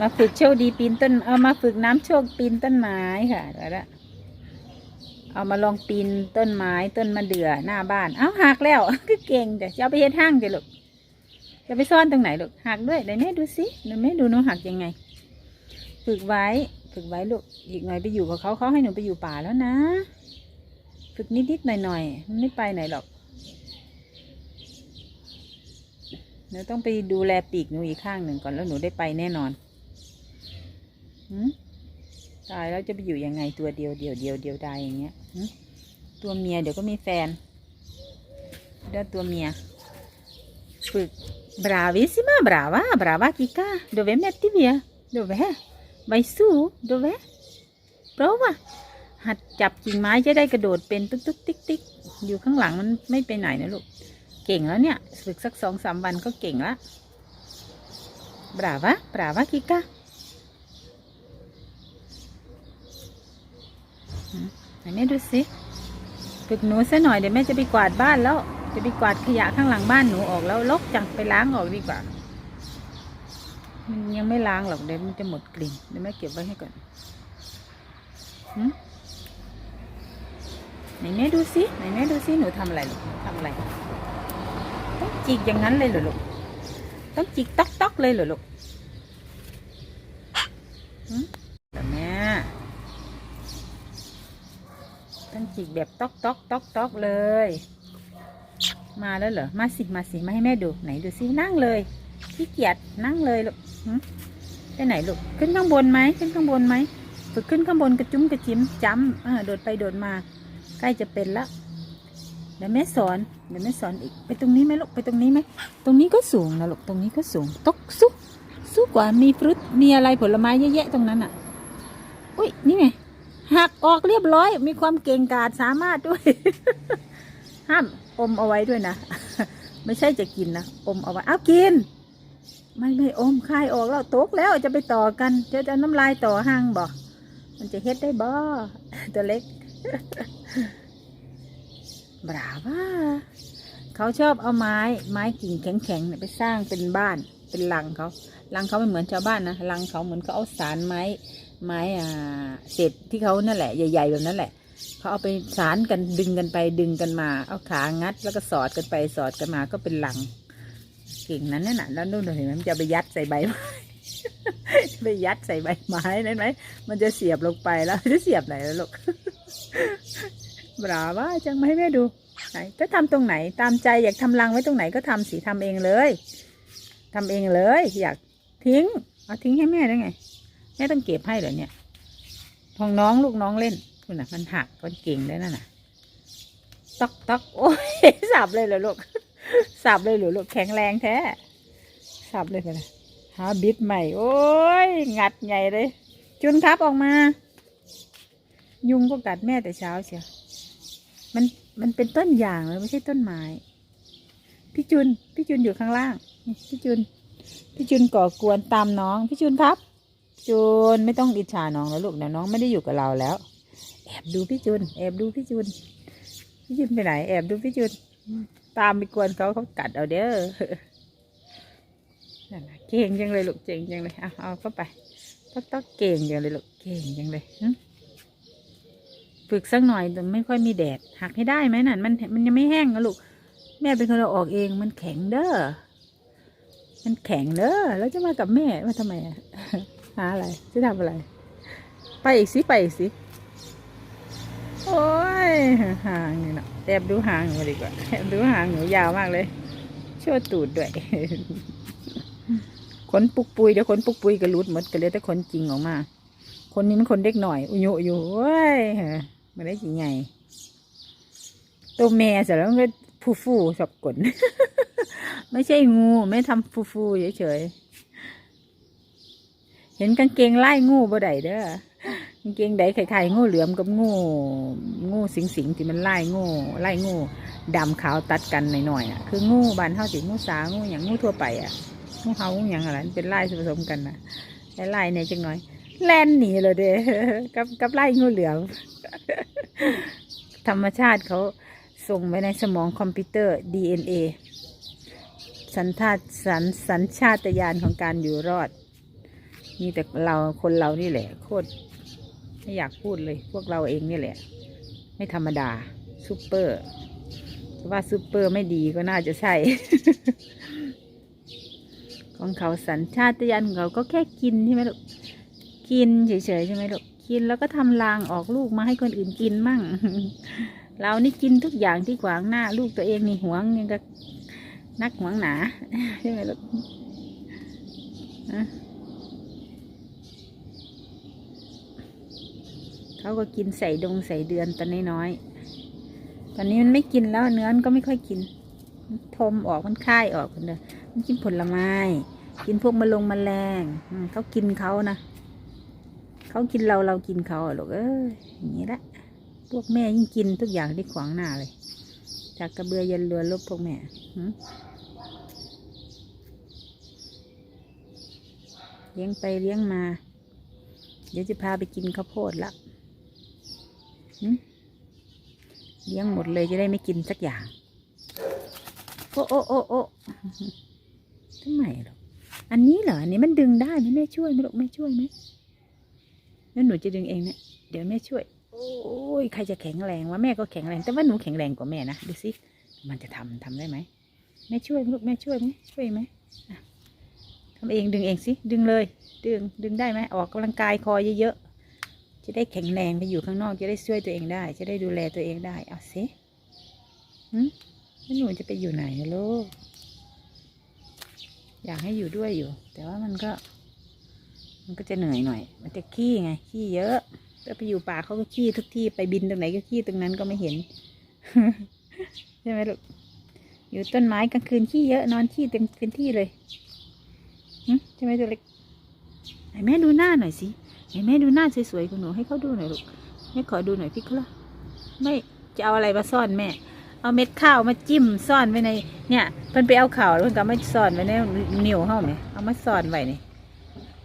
มาฝึกโชคดีปีนต้น เอามาฝึกน้ำโชคปีนต้นไม้ค่ะแล้วละเอามาลองปีนต้นไม้ต้นมะเดื่อหน้าบ้าน เอาหักแล้วก็เก่งแต่จะเอาไปเฮ็ดห้างเดี๋ยวลูกจะไปซ่อนตรงไหนลูกหักด้วยเดี๋ยวแม่ดูสิเดี๋ยวแม่ดูหนูหักยังไง ฝึกไว้ฝึกไว้ลูกอีกหน่อยไปอยู่กับเขาเขาให้หนูไปอยู่ป่าแล้วนะ ฝึกนิดๆหน่อยๆมันไม่ไปไหนหรอกเดี๋ยวต้องไปดูแลปีกหนูอีกข้างหนึ่งก่อนแล้วหนูได้ไปแน่นอน ตายแล้วจะไปอยู่ยังไงตัวเดียวเดียวเดียวเดียวดายอย่างเงี้ยตัวเมียเดี๋ยวก็มีแฟนดี๋ยวตัวเมียฝึก bravissima brava brava Kika dove metti via dove vai su dove prova หัดจับกิ่งไม้จะได้กระโดดเป็นตุ๊กตุ๊กติ๊กติ๊กอยู่ข้างหลังมันไม่ไปไหนนะลูก เก่งแล้วเนี่ย ฝึกสักสองสามวันก็เก่งละบราวะบราวะกิกา ไหนแม่ดูสิฝึกหนูซะหน่อยเดี๋ยวแม่จะไปกวาดบ้านแล้ว จะไปกวาดขยะข้างหลังบ้านหนูออกแล้วลกจังไปล้างออกดีกว่า มันยังไม่ล้างหรอกเดี๋ยวมันจะหมดกลิ่นเดี๋ยวแม่เก็บไว้ให้ก่อนหืมไหนแม่ดูสิไหนแม่ดูสิหนูทำอะไรลูกทำอะไร ต้องจิกอย่างนั้นเลยเหรอลูกต้องจิกต๊อกต๊อกเลยเหรอลูกหืมแต่แม่ ต้อง จิกแบบต๊อกต๊อกต๊อกต๊อกเลย มาแล้วเหรอ มาสิมาสิมาให้แม่ดูไหนดูสินั่งเลยขี้เกียจนั่งเลยลูกไปไหนลูกขึ้นข้างบนไหมขึ้นข้างบนไหมฝึกขึ้นข้างบนกระจุ้มกระจิ้มจำเออโดดไปโดดมา ใกล้จะเป็นล้วเดี๋ยวแม่สอนเดี๋ยวแม่สอนอีกไปตรงนี้ไหมลูกไปตรงนี้ไหมตรงนี้ก็สูงนะลูกตรงนี้ก็สูงตกสู้สู้กว่ามีฟรุตมีอะไรผลไม้เยอะแยะตรงนั้นอะ อุ้ยนี่ไง หักออกเรียบร้อย มีความเก่งกาจสามารถด้วย ห้ามอมเอาไว้ด้วยนะ ไม่ใช่จะกินนะอมเอาไว้เอากิน ไม่ไม่อมคายออกแล้วตกแล้วจะไปต่อกันจะจะน้ำลายต่อห้างบ่มันจะเฮ็ดได้บ่ตัวเล็กบราว่าเขาชอบเอาไม้ไม้กิ่งแข็งๆเนี่ยไปสร้างเป็นบ้านเป็นรังเขารังเขาไม่เหมือนชาวบ้านนะรังเขาเหมือนเขาเอาสารไม้ ไม้อ่าเศษที่เขานั่นแหละใหญ่ๆแบบนั้นแหละเขาเอาไปสารกันดึงกันไปดึงกันมา เอาขางัด แล้วก็สอดกันไปสอดกันมาก็เป็นรัง เก่งนั้นน่ะแล้วนู่นเห็นไหมมันจะไปยัดใส่ใบไม้ไปยัดใส่ใบไม้นั่นไหมมันจะเสียบลงไปแล้วจะเสียบไหนแล้วลูกบราว่าจังมาให้แม่ดูไหนก็ทำตรงไหนตามใจอยากทำรังไว้ตรงไหนก็ทำสิทำเองเลยทำเองเลย อยากทิ้งเอาทิ้งให้แม่ได้ไง แม่ต้องเก็บให้เหรอเนี่ยของน้องลูกน้องเล่นคุณน่ะ มันหักมันเก่งได้นั่นน่ะตอกตอกโอ้ยสับเลยเหรอลูกสับเลยเหรอลูกแข็งแรงแท้สับเลยไปเลยหาบิดใหม่ โอ้ยงัดใหญ่เลย จุนครับออกมา ยุงก็กัดแม่แต่เช้าเชียวมันมันเป็นต้นยางเลยไม่ใช่ต้นไม้พี่จุนพี่จุนอยู่ข้างล่างพี่จุนพี่จุนก่อกวนตามน้องพี่จุนครับ จุนไม่ต้องอิจฉาน้องแล้วลูกเดี๋ยวน้องไม่ได้อยู่กับเราแล้ว แอบดูพี่จุนแอบดูพี่จุนพี่จุนไปไหน แอบดูพี่จุนตามไปกวนเขาเขากัดเอาเด้อเก่งจังเลยลูกเก่งจังเลยเอาเอาเข้าไปต้องต้องเก่งจังเลยลูกเก่งจังเลยฝึกสักหน่อยแต่ไม่ค่อยมีแดดหักให้ได้ไหมนั่นมันมันยังไม่แห้งนะลูกแม่เป็นคนเราออกเองมันแข็งเด้อมันแข็งเด้อแล้วจะมากับแม่มาทำไมอะ หาอะไรจะทำอะไร ไปอีกสิ ไปอีกสิ โอ้ยหางนี่เนาะแอบดูหางหนูดีกว่าแอบดูหางหนูยาวมากเลยโชว์ตูดด้วยขนปุกปุยเดี๋ยวขนปุกปุยก็รุดหมดก็เลยแต่ขนจริงออกมา คนนี้มันคนเด็กหน่อย อุยุอยู่เว้ยมาได้กี่ไงตัวแม่เสร็จแล้วมันก็ฟูฟูสับกลนไม่ใช่งู ไม่ทำฟูฟูเฉยๆ ห็นกางเกงไล่งูบ่ได้เด้อกางเกงใดไข่ๆงูเหลือมกับงูงูสิงสิงที่มันไล่งูไล่งูดำขาวตัดกันหน่อยๆอะคืองูบานเท่าสิงูสางูอย่างงูทั่วไปอะงูเห่างูอย่างอะไรเป็นไล่ผสมกันนะแต่ไล่เนี่ยจังหน่อย แล่นหนีเลยเด้กับกับไล่งูเหลือมธรรมชาติเขาส่งไว้ในสมองคอมพิวเตอร์ DNA สันทาสันสัญชาตญาณของการอยู่รอด มีแต่เราคนเรานี่แหละ โคตรไม่อยากพูดเลย พวกเราเองนี่แหละ ไม่ธรรมดาซูเปอร์ว่าซูเปอร์ไม่ดีก็น่าจะใช่ ของเขาสัญชาตญาณของเขาก็แค่กินใช่ไหมลูก กินเฉยๆใช่ไหมลูก กินแล้วก็ทำรางออกลูกมาให้คนอื่นกินมั่ง เรานี่กินทุกอย่างที่ขวางหน้า ลูกตัวเองนี่หวงยังกับนักหวงหนาใช่ไหมลูกฮะ เขาก็กินใส่ดงใส่เดือนตอนน้อยๆตอนนี้มันไม่กินแล้วเนื้อมันก็ไม่ค่อยกินทมออกมันค่ายออกคนเดียวมันกินผลไม้ กินพวกมะลงมะแมลงเขากินเขานะเขากินเราเรากินเขาอะลูกเอ้ยอย่างนี้แหละพวกแม่ยิ่งกินทุกอย่างที่ขวางหน้าเลย จากกระเบือยันเรือลบพวกแม่เลี้ยงไปเลี้ยงมา เดี๋ยวจะพาไปกินข้าวโพดละ เลี้ยงหมดเลยจะได้ไม่กินสักอย่าง โอ้โอ้โอ้โอ้ทำไมหรออันนี้เหรอ อันนี้มันดึงได้ไหมแม่ช่วยไหมลูกแม่ช่วยไหมแล้วหนูจะดึงเองเนี่ยเดี๋ยวแม่ช่วย โอ้ยใครจะแข็งแรงวะแม่ก็แข็งแรง แต่ว่าหนูแข็งแรงกว่าแม่นะดูสิมันจะทำทำได้ไหมแม่ช่วยลูกแม่ช่วยไหมช่วยไหมอะทำเองดึงเองสิดึงเลย ดึงดึงได้ไหมออกกำลังกายคอเยอะๆ จะได้แข็งแรงไปอยู่ข้างนอกจะได้ช่วยตัวเองได้ จะได้ดูแลตัวเองได้ เอาสิหืมแล้วหนูจะไปอยู่ไหนลูก อยากให้อยู่ด้วยอยู่ แต่ว่ามันก็ มันก็จะเหนื่อยหน่อย มันจะขี้ไง ขี้เยอะถ้าไปอยู่ป่าเขาก็ขี้ทุกที่ไปบินตรงไหนก็ขี้ตรงนั้นก็ไม่เห็น ใช่ไหมลูก อยู่ต้นไม้กลางคืนขี้เยอะนอนขี้เต็มพื้นที่เลยหึใช่ไหมตัวเล็กไหนแม่ดูหน้าหน่อยสิ ไหนแม่ดูหน้าสวยๆของหนูให้เขาดูหน่อยลูกแม่ขอดูหน่อยพี่เขาละไม่จะเอาอะไรมาซ่อนแม่ เอาเม็ดข้าวมาจิ้มซ่อนไว้ใน เนี่ยเพิ่นไปเอาข่าวแล้วเพิ่นก็มาซ่อนไว้ในนิ้วเฮาไหมเอามาซ่อนไว้นี่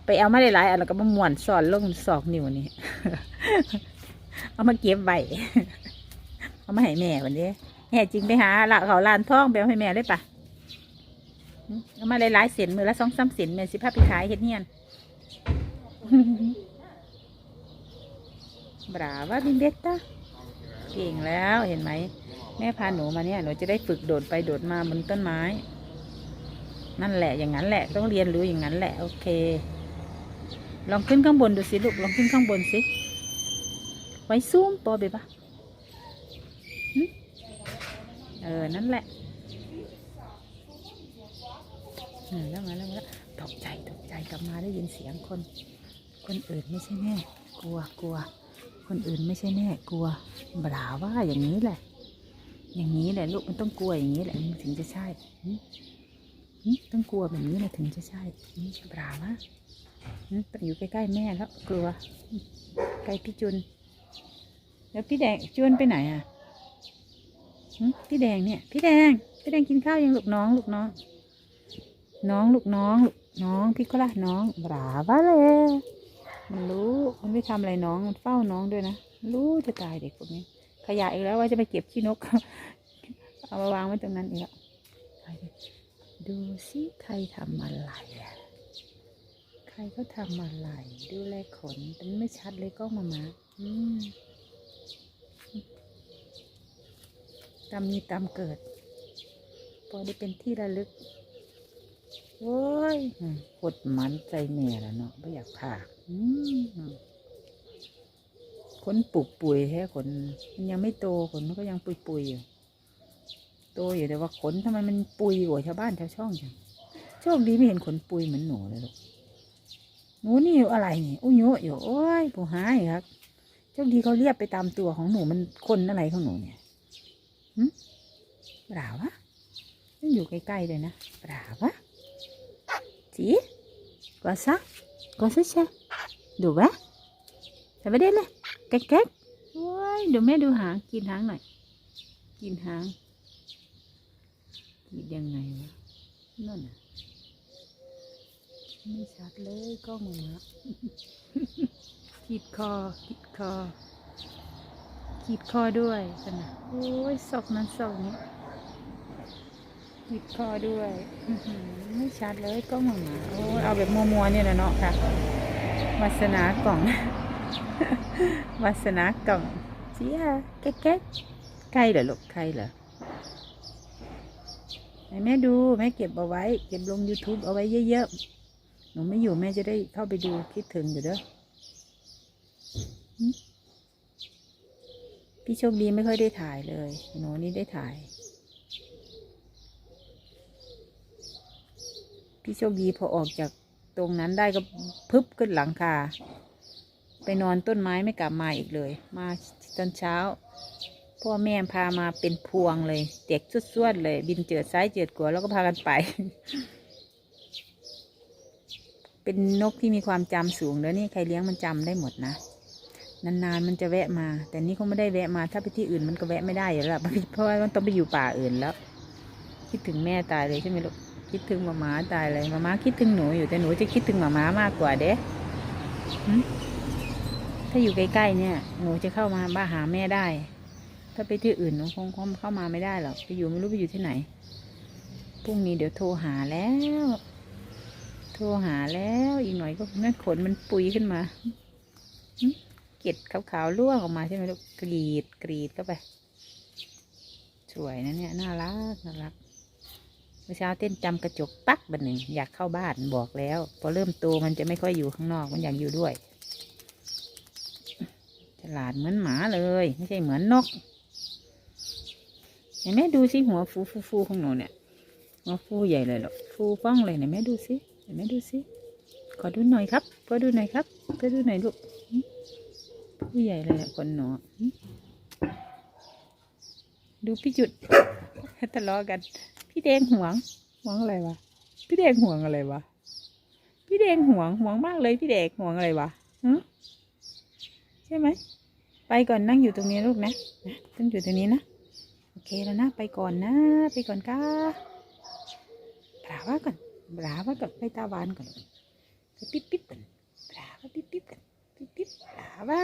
ไปเอามาหลายๆอันแล้วก็มาม้วนซ่อนลงศอกนิ้วนี่เอามาเก็บไว้เอามาให้แม่วันนี้แม่จริงไปหาละเขาลานท่องไปเอาให้แม่เลยปะเอามาหลายๆเส้นมือละสองสามเส้นแม่สิพาไปขายเฮ็ดเฮียน บราวาบินเบตตาเก่งแล้วเห็นไหม แม่พาหนูมาเนี่ย หนูจะได้ฝึกโดดไปโดดมาบนต้นไม้ นั่นแหละอย่างนั้นแหละต้องเรียนรู้อย่างนั้นแหละ โอเค ลองขึ้นข้างบนดูสิลูกลองขึ้นข้างบนสิไว้ซูมปอเบปะเออ นั่นแหละเออแล้วมาแล้วมาแล้วตกใจตกใจกลับมาได้ยินเสียงคน คนอื่นไม่ใช่แม่กลัวกลัว คนอื่นไม่ใช่แม่กลัวบลาว่าอย่างนี้แหละ อย่างนี้แหละลูกมันต้องกลัวอย่างนี้แหละมันถึงจะใช่ต้องกลัวแบบนี้แหละถึงจะใช่บลาวะอืมต้องอยู่ใกล้ๆแม่แล้วกลัวใกล้พี่จุน แล้วพี่แดงจุนไปไหนอะพี่แดงเนี่ย พี่แดง พี่แดงกินข้าวยังลูกน้องลูกน้อง น้องลูกน้องลูกน้องพี่ก็ละน้องบราบาเลย มันรู้มันไม่ทำอะไรน้องมันเฝ้าน้องด้วยนะรู้จะตายเด็กพวกนี้ ขยะอีกแล้วว่าจะไปเก็บขี้นก เอามาวางไว้ตรงนั้นอีกดูสิใครทำอะไรอะใครก็ทำอะไรดูแลขนมันไม่ชัดเลยกล้องมามาอืมตามมีตามเกิด พอได้เป็นที่ระลึกโอ้ยกดมันใจแม่แล้วเนาะไม่อยากผ่า ขนปุกปุยแท้ขนมันยังไม่โตขนมันก็ยังปุยปุยๆอยู่โตอยู่แต่ว่าขนทำไมมันปุยกว่าชาวบ้านชาวช่องจังโชคดีไม่เห็นขนปุยเหมือนหนูเลยลูกหนูนี่อะไรนี่อุ้ยโยอยู่โอ้ยผู้หายครับเจ้าดีเขาเรียบไปตามตัวของหนูมันคนอะไรของหนูเนี่ยหึเปล่าวะต้องอยู่ใกล้ๆเลยนะเปล่าวะจีก่อนซะก่อนซะเชดูวะทำไปได้เลยแก๊ก นหางหน่อยกินหางกินยังไงวะนั่นน่ะไม่ชัดเลยก็มือขีดคอขีดคอขีดคอด้วยกันนะโอ้ยศอกนั้นศอกนี้ ขีดคอด้วยอื้อหือไม่ชัดเลยก็มือโอ้ยเอาแบบมัวๆเนี่ยแหละเนาะค่ะวาสนากล่องวาสนากล่องเจียแก๊กแก๊กใกล้เหรอลูกใกล้เหรอให้แม่ดูแม่เก็บเอาไว้ เก็บลง YouTube เอาไว้เยอะๆหนูไม่อยู่แม่จะได้เข้าไปดูคิดถึงอยู่เด้อหึพี่โชคดีไม่ค่อยได้ถ่ายเลย หนูนี่ได้ถ่าย พี่โชคดีพอออกจากตรงนั้นได้ก็พึบขึ้นหลังคา ไปนอนต้นไม้ไม่กลับมาอีกเลย มาตอนเช้า พ่อแม่พามาเป็นพวงเลยเด็กสุดๆเลย บินเจิดซ้ายเจิดขวาแล้วก็พากันไป เป็นนกที่มีความจำสูงแล้วนี่ใครเลี้ยงมันจำได้หมดนะนานๆมันจะแวะมา แต่นี่เขาไม่ได้แวะมาถ้าไปที่อื่นมันก็แวะไม่ได้อยู่แล้วเพราะว่ามันต้องไปอยู่ป่าอื่นแล้ว คิดถึงแม่ตายเลยใช่ไหมลูก คิดถึงหมาม้าตายเลยหมาม้าคิดถึงหนูอยู่แต่หนูจะคิดถึงหมามามากกว่าเด้ถ้าอยู่ใกล้ๆเนี่ย หนูจะเข้ามาบ้าหาแม่ได้ ถ้าไปที่อื่นหนูคงเข้ามาไม่ได้หรอกไปอยู่ไม่รู้ไปอยู่ที่ไหนพรุ่งนี้เดี๋ยวโทรหาแล้ว โทรหาแล้วอีกหน่อยก็นั่นขนมันปุยขึ้นมาเกล็ดขาวๆร่วงออกมาใช่ไหมลูกกรีดกรีดเข้าไป สวยนะเนี่ยน่ารักน่ารัก มื่อเช้าเต้นจำกระจกปักบันหนึ่งอยากเข้าบ้านบอกแล้ว พอเริ่มโตมันจะไม่ค่อยอยู่ข้างนอกมันอยากอยู่ด้วย ฉลาดเหมือนหมาเลย ไม่ใช่เหมือนนกเห็นไหมดูสิหัวฟูฟูฟูของหนูเนี่ยหัวฟูใหญ่เลยหรอฟูฟ้องเลยเห็นไหมดูสิเห็นไหมดูสิขอดูหน่อยครับขอดูหน่อยครับขอดูหน่อยลูกหึฟูใหญ่เลยคนหนูดูพี่จุดทะเลาะกัน พี่แดงห่วงห่วงอะไรวะพี่แดงห่วงอะไรวะพี่แดงห่วงห่วงมากเลยพี่แดงห่วงอะไรวะฮะใช่ไหมไปก่อนนั่งอยู่ตรงนี้ลูกนะนะต้องอยู่ตรงนี้นะโอเคแล้วนะไปก่อนนะ ไปก่อนก้าบราว่าก่อนบราว่าก่อนไปตาหวานก่อนปปิ๊บปิ๊บก่อนบราว่าปิ๊บปิ๊บก่อนปิ๊บปิ๊บบราว่า